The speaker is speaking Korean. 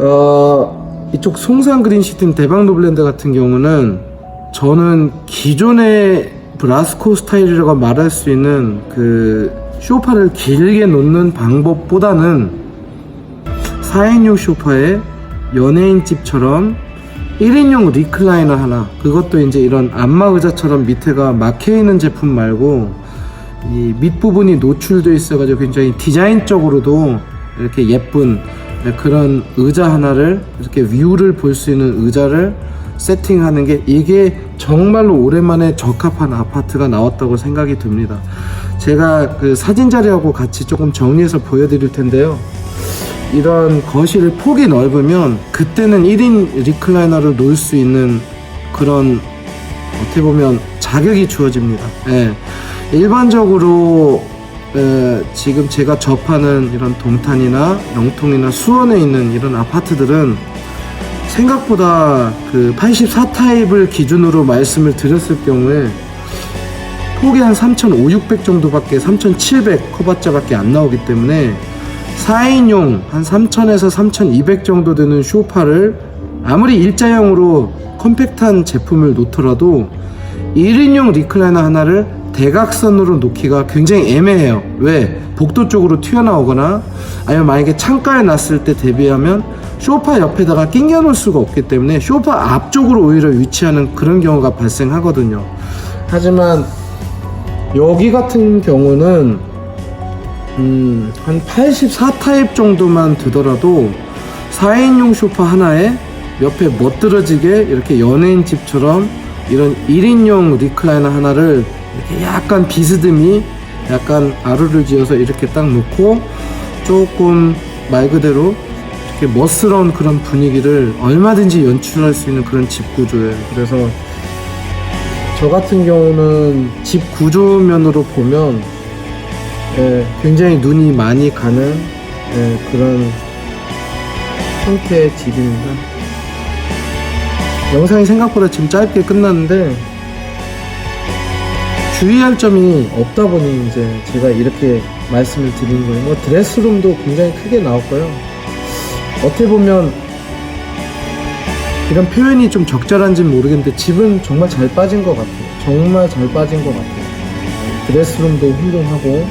어, 이쪽 송산 그린 시팀 대박 노블랜드 같은 경우는 저는 기존의 브라스코 스타일이라고 말할 수 있는 그 쇼파를 길게 놓는 방법보다는 4인용 쇼파에 연예인집처럼 1인용 리클라이너 하나 그것도 이제 이런 안마 의자처럼 밑에가 막혀 있는 제품 말고 이 밑부분이 노출돼 있어가지고 굉장히 디자인적으로도 이렇게 예쁜 그런 의자 하나를 이렇게 뷰를 볼 수 있는 의자를 세팅하는 게 이게 정말로 오랜만에 적합한 아파트가 나왔다고 생각이 듭니다. 제가 그 사진 자료하고 같이 조금 정리해서 보여드릴 텐데요. 이런 거실 폭이 넓으면 그때는 1인 리클라이너를 놓을 수 있는 그런 어떻게 보면 자격이 주어집니다. 예. 일반적으로 에, 지금 제가 접하는 이런 동탄이나 영통이나 수원에 있는 이런 아파트들은 생각보다 그 84 타입을 기준으로 말씀을 드렸을 경우에 폭이 한 3,500 정도밖에 3,700 커봤자밖에 안 나오기 때문에 4인용 한 3,000에서 3,200 정도 되는 쇼파를 아무리 일자형으로 컴팩트한 제품을 놓더라도 1인용 리클라이너 하나를 대각선으로 놓기가 굉장히 애매해요. 왜? 복도 쪽으로 튀어나오거나 아니면 만약에 창가에 놨을 때 대비하면 쇼파 옆에다가 낑겨 놓을 수가 없기 때문에 쇼파 앞쪽으로 오히려 위치하는 그런 경우가 발생하거든요. 하지만 여기 같은 경우는 음, 한 84 타입 정도만 되더라도 4인용 쇼파 하나에 옆에 멋들어지게 이렇게 연예인 집처럼 이런 1인용 리클라이너 하나를 이렇게 약간 비스듬히 약간 아루를 지어서 이렇게 딱 놓고 조금 말 그대로 이렇게 멋스러운 그런 분위기를 얼마든지 연출할 수 있는 그런 집 구조예요. 그래서 저 같은 경우는 집 구조면으로 보면 예, 굉장히 눈이 많이 가는 예, 그런 형태의 집입니다. 영상이 생각보다 지금 짧게 끝났는데 주의할 점이 없다 보니 이제 제가 이렇게 말씀을 드리는 거예요. 뭐 드레스룸도 굉장히 크게 나왔고요. 어떻게 보면 이런 표현이 좀 적절한지는 모르겠는데 집은 정말 잘 빠진 것 같아요. 정말 잘 빠진 것 같아요. 드레스룸도 훌륭하고